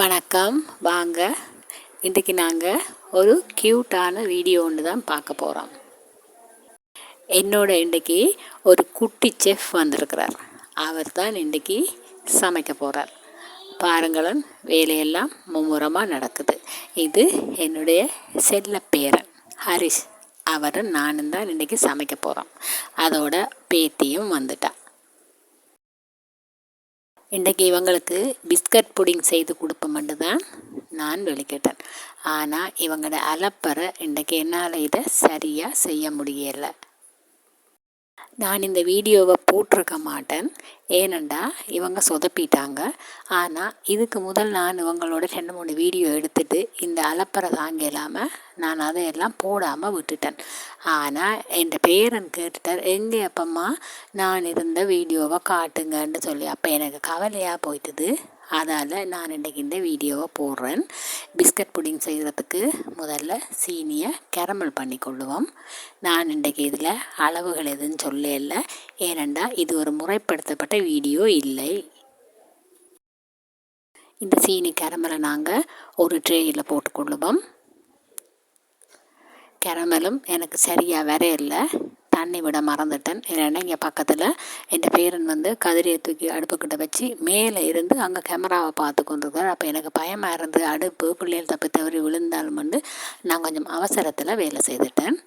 வணக்கம். வாங்க. இன்றைக்கு நாங்கள் ஒரு க்யூட்டான வீடியோ ஒன்று தான் பார்க்க போகிறோம் என்னோட இன்றைக்கி ஒரு குட்டி செஃப் வந்திருக்கிறார். அவர் தான் இன்றைக்கி சமைக்க போகிறார் பாருங்களும் வேலையெல்லாம் மும்முரமாக நடக்குது. இது என்னுடைய செல்ல பேரன் ஹரிஷ். அவரும் நானும் தான் இன்றைக்கி சமைக்க போகிறோம் அதோட பேத்தியும் வந்துட்டான் இன்றைக்கு இவங்களுக்கு பிஸ்கட் புடிங் செய்து கொடுப்போம்னு தான் நான் வெளிக்கிட்டேன். ஆனால் இவங்களோட அலப்பறை இன்றைக்கு என்னால் இதை சரியாக செய்ய முடியலை. நான் இந்த வீடியோவை போட்டிருக்க மாட்டேன். ஏனெண்டா இவங்க சொதப்பிட்டாங்க. ஆனால் இதுக்கு முதல் நான் இவங்களோட ரெண்டு மூணு வீடியோ எடுத்துட்டு இந்த அலப்பறை தாங்க இல்லாமல் நான் அதையெல்லாம் போடாமல் விட்டுட்டேன். ஆனால் என் பேரன் கேட்டுட்டார் எங்கே அப்பம்மா நான் இருந்த வீடியோவை காட்டுங்கன்னு சொல்லி. அப்போ எனக்கு கவலையாக போயிட்டுது. அதால் நான் இன்றைக்கி இந்த வீடியோவை போடுறேன். பிஸ்கட் புடிங் செய்கிறதுக்கு முதல்ல சீனியை கேரமல் பண்ணி கொள்ளுவோம். நான் இன்றைக்கி இதில் அளவுகள் எதுன்னு சொல்ல இல்லை ஏனெண்டா இது ஒரு முறைப்படுத்தப்பட்ட வீடியோ இல்லை. இந்த சீனி கேரமலை நாங்கள் ஒரு ட்ரேயில் போட்டுக்கொள்ளுவோம் கேரமலும் எனக்கு சரியாக வர இல்லை தண்ணி விட மறந்துட்டேன். இல்லைன்னா இங்கே பக்கத்தில் என் பேரன் வந்து கதிரியை தூக்கி அடுப்புக்கிட்ட வச்சு மேலே இருந்து அங்கே கேமராவை பார்த்து கொண்டிருக்கார். அப்போ எனக்கு பயமாக இருந்து அடுப்பு பிள்ளைகள் தப்பி தவறி விழுந்தாலும் வந்து நான் கொஞ்சம் அவசரத்தில் வேலை செய்துட்டேன்.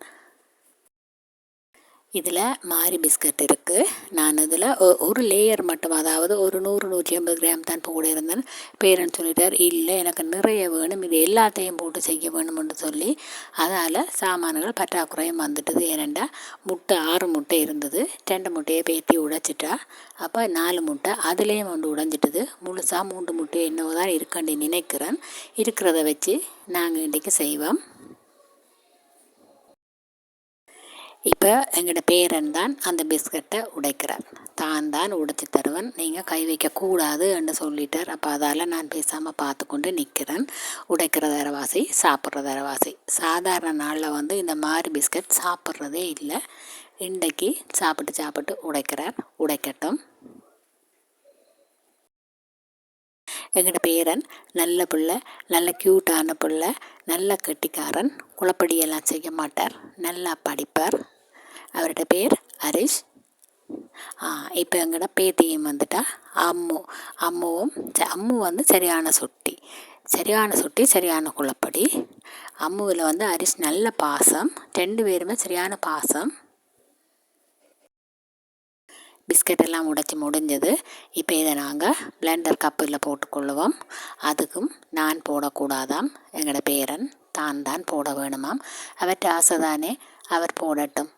இதில் மாரி பிஸ்கட் இருக்குது நான் இதில் ஒரு லேயர் மட்டும் அதாவது ஒரு நூறு நூற்றி ஐம்பது கிராம் தான் போட இருந்தேன் பேரன் சொல்லிட்டார் இல்லை எனக்கு நிறைய வேணும். இது எல்லாத்தையும் போட்டு செய்ய வேணும்னு சொல்லி அதால் சாமான்கள் பற்றாக்குறையும் வந்துட்டது. ஏனெண்டா முட்டை ஆறு முட்டை இருந்தது. ரெண்டு முட்டையை பேத்தி உடைச்சிட்டா. அப்போ நாலு முட்டை அதுலேயும் ஒன்று உடைஞ்சிட்டது. முழுசாக மூன்று முட்டை என்னவோ தான் இருக்கண்டி நினைக்கிறேன். இருக்கிறத வச்சு நாங்கள் இன்றைக்கு செய்வோம். இப்போ எங்களோட பேரன் தான் அந்த பிஸ்கட்டை உடைக்கிறார். தான் தான் உடைச்சி தருவன். நீங்கள் கை வைக்கக்கூடாது என்று சொல்லிட்டார். அப்போ அதால் நான் பேசாமல் பார்த்து கொண்டு நிற்கிறேன் உடைக்கிற தரவாசி சாப்பிட்ற தரவாசி. சாதாரண நாளில் வந்து இந்த மாதிரி பிஸ்கட் சாப்பிட்றதே இல்லை. இன்றைக்கு சாப்பிட்டு சாப்பிட்டு உடைக்கிறார். உடைக்கட்டும். எங்களோட பேரன் நல்ல பிள்ளை நல்ல க்யூட்டான பிள்ளை நல்ல கெட்டிக்காரன் குழப்படியெல்லாம் செய்ய மாட்டார். நல்லா படிப்பார். அவரோட பேர் ஹரிஷ். இப்போ எங்கட பேத்தியும் வந்துட்டா. அம்மு அம்முவும் அம்மு வந்து சரியான சுட்டி. சரியான சுட்டி சரியான குளப்படி அம்முவில் வந்து ஹரிஷ் நல்ல பாசம். ரெண்டு பேருமே சரியான பாசம். பிஸ்கட் எல்லாம் உடைச்சி முடிஞ்சது. இப்போ இதை நாங்கள் பிளெண்டர் கப்பில் போட்டுக்கொள்ளுவோம். அதுக்கும் நான் போடக்கூடாதாம். எங்களோட பேரன் தான் தான் போட வேணுமாம். அவற்றை ஆசை தானே. அவர் போடட்டும்.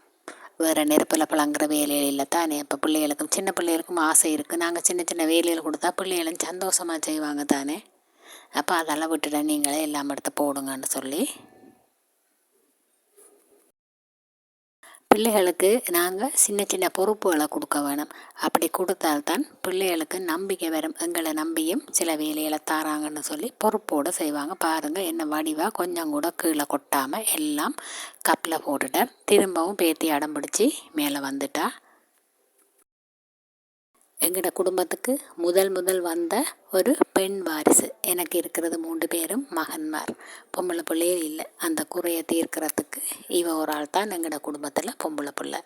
வேறு நெருப்பில் பழங்குற வேலையில் தானே? இப்போ பிள்ளைகளுக்கும் சின்ன பிள்ளைகளுக்கும் ஆசை இருக்குது நாங்கள் சின்ன சின்ன வேலையில் கொடுத்தா பிள்ளைகளும் சந்தோஷமாக செய்வாங்க தானே? அப்போ அதெல்லாம் விட்டுட நீங்களே எல்லாம் எடுத்து போடுங்கன்னு சொல்லி பிள்ளைகளுக்கு நாங்கள் சின்ன சின்ன பொறுப்புகளை கொடுக்க வேணும். அப்படி கொடுத்தால்தான் பிள்ளைகளுக்கு நம்பிக்கை வரும். எங்களை நம்பியும் சில வேலைகளை தாராங்கன்னு சொல்லி பொறுப்போடு செய்வாங்க. பாருங்கள் என்ன வடிவாக கொஞ்சம் கூட கீழே கொட்டாமல் எல்லாம் கப்பில் போட்டுட்டேன் திரும்பவும் பேத்தி அடம் பிடிச்சி மேலே வந்துட்டா. எங்களோட குடும்பத்துக்கு முதல் முதல் வந்த ஒரு பெண் வாரிசு. எனக்கு இருக்கிறது மூன்று பேரும் மகன்மார். பொம்பளை பிள்ளையே இல்லை. அந்த குறையை தீர்க்கிறதுக்கு இவ ஒரு ஆள் தான் எங்களோட குடும்பத்தில் பொம்பளை பிள்ளை.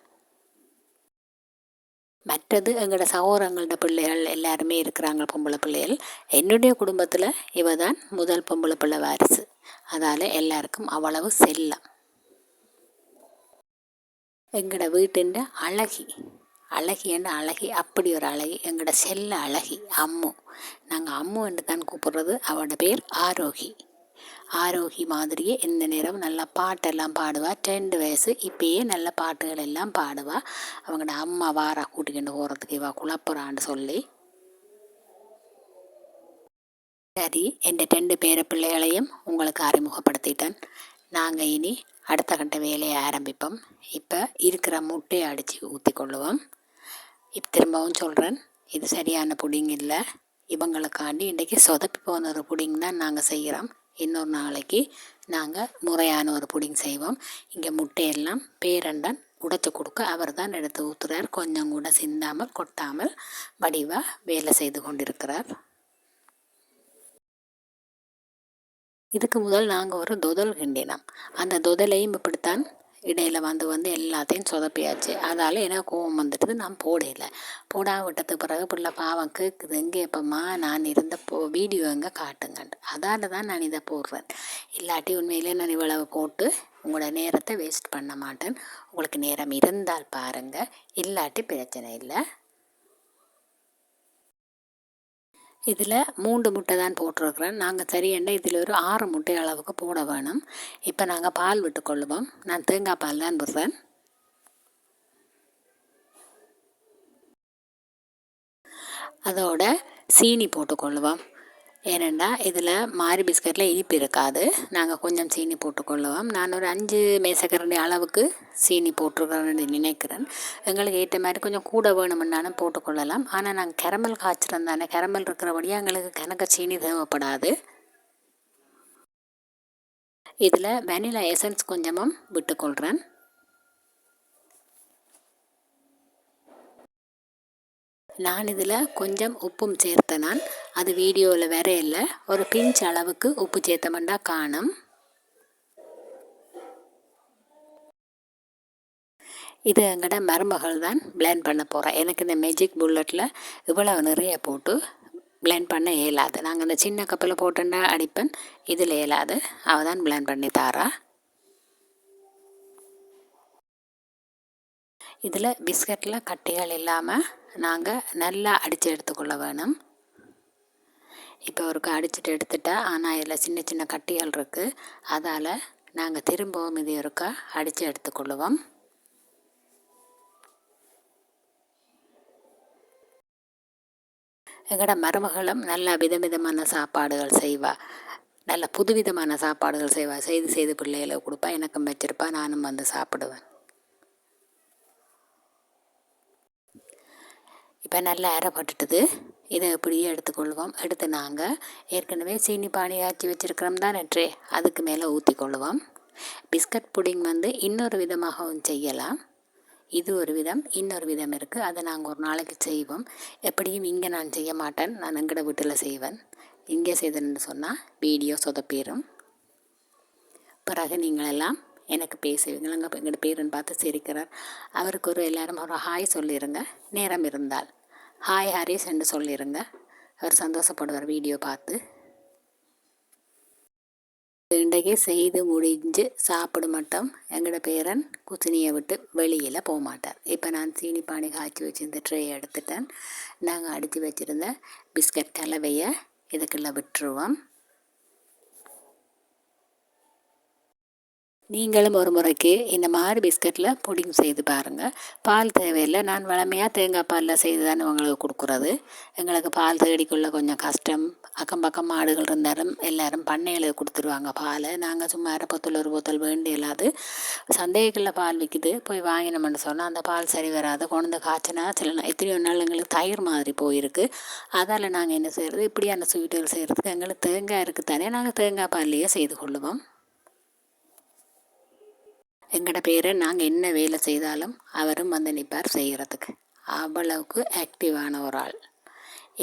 மற்றது எங்களோட சகோதரங்களோட பிள்ளைகள் எல்லாருமே இருக்கிறாங்க பொம்பளை பிள்ளைகள். என்னுடைய குடும்பத்தில் இவ தான் முதல் பொம்பளை பிள்ளை வாரிசு. அதால் எல்லாருக்கும் அவ்வளவு செல்லம். எங்களோட வீட்டின் அழகி. அழகியன்னு அழகி? அப்படி ஒரு அழகி. எங்களோட செல்ல அழகி அம்மு. நாங்கள் அம்மு என்று தான் கூப்பிட்றது. அவளோட பேர் ஆரோகி. ஆரோகி மாதிரியே எந்த நேரம் நல்லா பாட்டெல்லாம் பாடுவா. ரெண்டு வயசு இப்பயே நல்ல பாட்டுகள் எல்லாம் பாடுவா. அவங்களோட அம்மா வாரா கூட்டிக்கிட்டு போகிறதுக்கு இவா குழப்புறான்னு சொல்லி. சரி என் ரெண்டு பேர பிள்ளைகளையும் உங்களுக்கு அறிமுகப்படுத்திட்டேன். நாங்கள் இனி அடுத்த கட்ட வேலையை ஆரம்பிப்போம். இப்போ இருக்கிற முட்டையை அடித்து ஊற்றி கொள்ளுவோம் இப்போ திரும்பவும் சொல்கிறேன் இது சரியான புடிங் இல்லை. இவங்களுக்காண்டி இன்றைக்கி சொதப்பி போன ஒரு புடிங் தான் நாங்கள் செய்கிறோம் இன்னொரு நாளைக்கு நாங்கள் முறையான ஒரு புடிங் செய்வோம். இங்கே முட்டையெல்லாம் பேரண்டன் உடைச்சி கொடுக்க அவர் தான் எடுத்து ஊற்றுறார் கொஞ்சம் கூட சிந்தாமல் கொட்டாமல் வடிவாக வேலை செய்து கொண்டிருக்கிறார். இதுக்கு முதல் நாங்கள் ஒரு தொதல் கிண்டினோம். அந்த தொதலையும் இப்படித்தான் இடையில் வந்து வந்து எல்லாத்தையும் சொதப்பியாச்சு. அதால் எனக்கு கோவம் வந்துட்டு நான் போடலை. போடா விட்டது பிறகு பிள்ளை பாவம் கேட்குது எங்கே எப்பம்மா நான் இருந்த போ வீடியோ எங்கே காட்டுங்கன்ட்டு. அதால் தான் நான் இதை போடுறேன். இல்லாட்டி உண்மையிலே நான் இவ்வளவு போட்டு உங்களோட நேரத்தை வேஸ்ட் பண்ண மாட்டேன். உங்களுக்கு நேரம் இருந்தால் பாருங்கள் இல்லாட்டி பிரச்சனை இல்லை. இதில் மூன்று முட்டை தான் போட்டிருக்கிறேன். நாங்கள் சரியண்டா இதில் ஒரு ஆறு முட்டை அளவுக்கு போட வேணும். இப்போ நாங்கள் பால் விட்டுக்கொள்ளுவோம் நான் தேங்காய் பால் தான் விடுறேன் அதோட சீனி போட்டுக்கொள்ளுவோம் ஏனெண்டா இதில் மாரி பிஸ்கட்டில் இனிப்பு இருக்காது. நாங்கள் கொஞ்சம் சீனி போட்டுக்கொள்ளுவோம். நான் ஒரு அஞ்சு மேசக்கரண்டி அளவுக்கு சீனி போட்டிருக்கிறேன்னு நினைக்கிறேன். எங்களுக்கு ஏற்ற மாதிரி கொஞ்சம் கூட வேணுமென்னாலும் போட்டுக்கொள்ளலாம். ஆனால் நாங்கள் கரமல் காய்ச்சிறோம் தானே. கரமல் இருக்கிறபடியாக எங்களுக்கு கணக்க சீனி தேவைப்படாது. இதில் வெனிலா எசன்ஸ் கொஞ்சமும் விட்டுக்கொள்கிறேன் நான் இதில் கொஞ்சம் உப்பும் சேர்த்தனான் நான். அது வீடியோவில் வேற இல்லை. ஒரு பிஞ்ச் அளவுக்கு உப்பு சேர்த்தமெண்டா காணும். இது எங்கட மருமகள் தான் பிளேன் பண்ண போகிறேன் எனக்கு இந்த மேஜிக் புல்லட்டில் இவ்வளவு நிறைய போட்டு பிளேன் பண்ண இயலாது. நாங்கள் இந்த சின்ன கப்பில் போட்டுண்டா அடிப்பேன். இதில் இயலாது. அவள் தான் பிளேன் பண்ணி தாரா. இதில் பிஸ்கட்டில் கட்டிகள் இல்லாமல் நாங்கள் நல்லா அடித்து எடுத்துக்கொள்ள வேணும். இப்போ ஒருக்கா அடிச்சுட்டு எடுத்துட்டா ஆனால் இதில் சின்ன சின்ன கட்டிகள் இருக்குது அதால் நாங்கள் திரும்பவும் இது ஒருக்கா அடித்து எடுத்துக்கொள்ளுவோம். எங்களோட மருமகளும் நல்ல விதவிதமான சாப்பாடுகள் செய்வாள் நல்ல புதுவிதமான சாப்பாடுகள் செய்வாள் செய்து செய்து பிள்ளைகளை கொடுப்பா. எனக்கும் வச்சிருப்பா. நானும் வந்து சாப்பிடுவேன். இப்போ நல்லா அரைப்பட்டுட்டுது இதை இப்படியே எடுத்துக்கொள்வோம். எடுத்து நாங்கள் ஏற்கனவே சீனி பானி ஆச்சி வச்சுருக்கிறோம் தான் ட்ரே அதுக்கு மேலே ஊற்றிக்கொள்ளுவோம் பிஸ்கட் புடிங் வந்து இன்னொரு விதமாகவும் செய்யலாம். இது ஒரு விதம் இன்னொரு விதம் இருக்குது அதை நாங்கள் ஒரு நாளைக்கு செய்வோம். எப்படியும் இங்கே நான் செய்ய மாட்டேன். நான் எங்கட வீட்டில் செய்வேன். இங்கே செய்தேன்னு சொன்னால் வீடியோ சொதப்பிடும் பிறகு நீங்களெல்லாம் எனக்கு பேசுவீங்க. எங்கள் எங்களோட பேருன்னு பார்த்து சிரிக்கிறார். அவருக்கு ஒரு எல்லாரும் ஒரு ஹாய் சொல்லிடுங்க நேரம் இருந்தால். ஹாய் ஹரிஸ் என்று சொல்லியிருங்க அவர் சந்தோஷப்படுவார் வீடியோ பார்த்து. இன்றைக்கு செய்து முடிஞ்சு சாப்பிடு மட்டும் எங்களோட பேரன் குச்சினியை விட்டு வெளியில் போக மாட்டார். இப்போ நான் சீனி பானி காய்ச்சி வச்சுருந்த ட்ரே எடுத்துட்டேன். நாங்கள் அடித்து வச்சுருந்த பிஸ்கட் கலவையை இதுக்குள்ளே விட்டுருவோம். நீங்களும் ஒரு முறைக்கு இந்த மாதிரி பிஸ்கட்டில் புடிங் செய்து பாருங்கள் பால் தேவையில்லை. நான் வளமையாக தேங்காய் பாலில் செய்து தானே உங்களுக்கு கொடுக்குறது. எங்களுக்கு பால் தேடிக்குள்ள கொஞ்சம் கஷ்டம். அக்கம் பக்கம் மாடுகள் இருந்தாலும் எல்லோரும் பண்ணையில் கொடுத்துருவாங்க பால். நாங்கள் சும்மா அரை பொத்தல் ஒரு பொத்தல் வேண்டி இல்லாது சந்தேகங்களில் பால் விற்கிது போய் வாங்கினோம்னு சொன்னால் அந்த பால் சரி வராது. கொண்டு காய்ச்சினா சில எத்தனையோ நாள் எங்களுக்கு தயிர் மாதிரி போயிருக்கு. அதால் நாங்கள் என்ன செய்கிறது இப்படியான ஸ்வீட்டுகள் செய்கிறதுக்கு எங்களுக்கு தேங்காய் இருக்குது தானே நாங்கள் தேங்காய் பால்லையே செய்து கொள்ளுவோம். எங்களோட பேரை நாங்கள் என்ன வேலை செய்தாலும் அவரும் வந்து நிற்பார் செய்கிறதுக்கு அவ்வளவுக்கு ஆக்டிவான ஒரு ஆள்.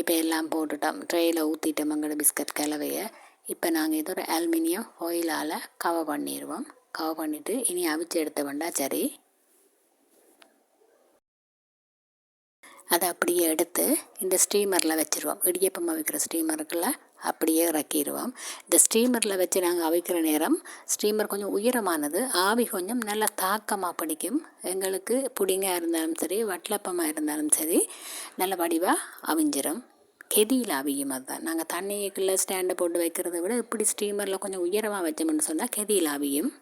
இப்போ எல்லாம் போட்டுட்டோம். ட்ரேயில் ஊற்றிட்டோம் எங்களோட பிஸ்கட் கலவையை. இப்போ நாங்கள் இது ஒரு அலுமினியம் ஆயிலால் கவர் பண்ணிடுவோம் கவர் பண்ணிவிட்டு இனி அவிச்சு எடுத்த வேண்டா சரி. அதை அப்படியே எடுத்து இந்த ஸ்டீமரில் வச்சுருவோம். இடியப்பம் அவிக்கிற ஸ்டீமருக்குள்ள அப்படியே இறக்கிடுவோம். இந்த ஸ்டீமரில் வச்சு நாங்கள் அவிக்கிற நேரம் ஸ்டீமர் கொஞ்சம் உயரமானது ஆவி கொஞ்சம் நல்லா தாக்கமாக பிடிக்கும். எங்களுக்கு புடிங்காக இருந்தாலும் சரி வட்டலப்பமாக இருந்தாலும் சரி நல்ல வடிவாக அவிஞ்சிடும் கெதியில் அவியும் அதுதான். நாங்கள் தண்ணிக்குள்ளே ஸ்டாண்டை போட்டு வைக்கிறத விட இப்படி ஸ்டீமரில் கொஞ்சம் உயரமாக வச்சோம்னு சொன்னால் கெதியில் அவியும்.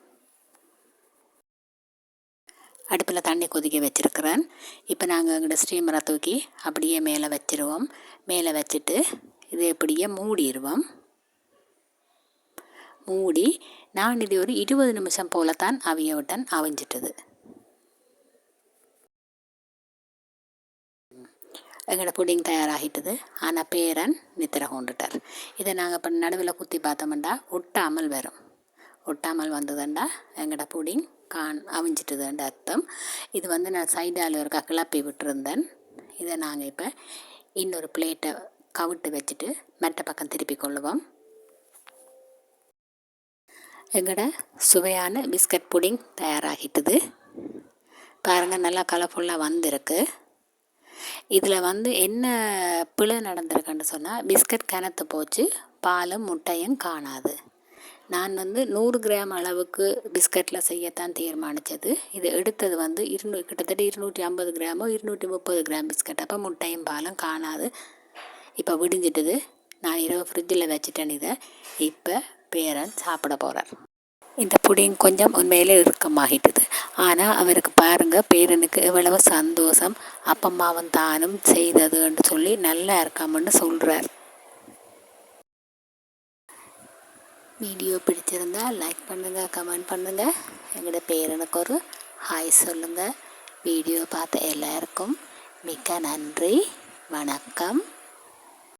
அடுப்பில் தண்ணி கொதிக்க வச்சுருக்கிறேன். இப்போ நாங்கள் எங்களோட ஸ்டீமரை தூக்கி அப்படியே மேலே வச்சுருவோம். மேலே வச்சுட்டு இது எப்படியே? மூடிடுவோம் மூடி நான் இது ஒரு இருபது நிமிஷம் போல தான் அவிய விட்டன் அவிஞ்சிட்டது. எங்களோட புடிங் தயாராகிட்டது. ஆனால் பேரன் நித்திர கொண்டுட்டார். இதை நாங்கள் இப்போ நடுவில் குத்தி பார்த்தோம்டா ஒட்டாமல் வரும். ஒட்டாமல் வந்ததுண்டா எங்களோட புடிங் கான் அவிஞ்சிட்டுதுன்ற அர்த்தம். இது வந்து நான் சைடால் ஒரு கிளப்பி விட்டுருந்தேன். இதை நாங்கள் இப்போ இன்னொரு பிளேட்டை கவிட்டு வச்சுட்டு மெட்ட பக்கம் திருப்பி கொள்ளுவோம். எங்களோட சுவையான பிஸ்கட் புடிங் தயாராகிட்டுது. பாருங்கள் நல்லா கலர்ஃபுல்லாக வந்திருக்கு. இதில் வந்து என்ன பிழை நடந்திருக்குன்னு சொன்னால் பிஸ்கட் கனத்து போச்சு பாலும் முட்டையும் காணாது. நான் வந்து நூறு கிராம் அளவுக்கு பிஸ்கட்டில் செய்யத்தான் தீர்மானித்தது இது எடுத்தது வந்து இருநூ கிட்டத்தட்ட இருநூற்றி ஐம்பது கிராமோ இருநூற்றி முப்பது கிராம் பிஸ்கட். அப்போ முட்டையும் பாலும் காணாது. இப்போ விடிஞ்சிட்டது. நான் இரவு ஃப்ரிட்ஜில் வச்சுட்டேன் இதை. இப்போ பேரன் சாப்பிட போகிறார் இந்த புடிங் கொஞ்சம் உண்மையிலே இறுக்கமாகிட்டது. ஆனால் அவருக்கு பாருங்கள் பேரனுக்கு எவ்வளவு சந்தோஷம். அப்பம்மாவும் தானும் செய்ததுன்னு சொல்லி நல்லா இருக்காமன்னு சொல்கிறார் வீடியோ பிடிச்சிருந்தா லைக் பண்ணுங்கள் கமெண்ட் பண்ணுங்கள் எங்களோட பேரனுக்கு ஒரு ஹாய் சொல்லுங்கள் வீடியோ பார்த்த எல்லாருக்கும் மிக்க நன்றி. வணக்கம்.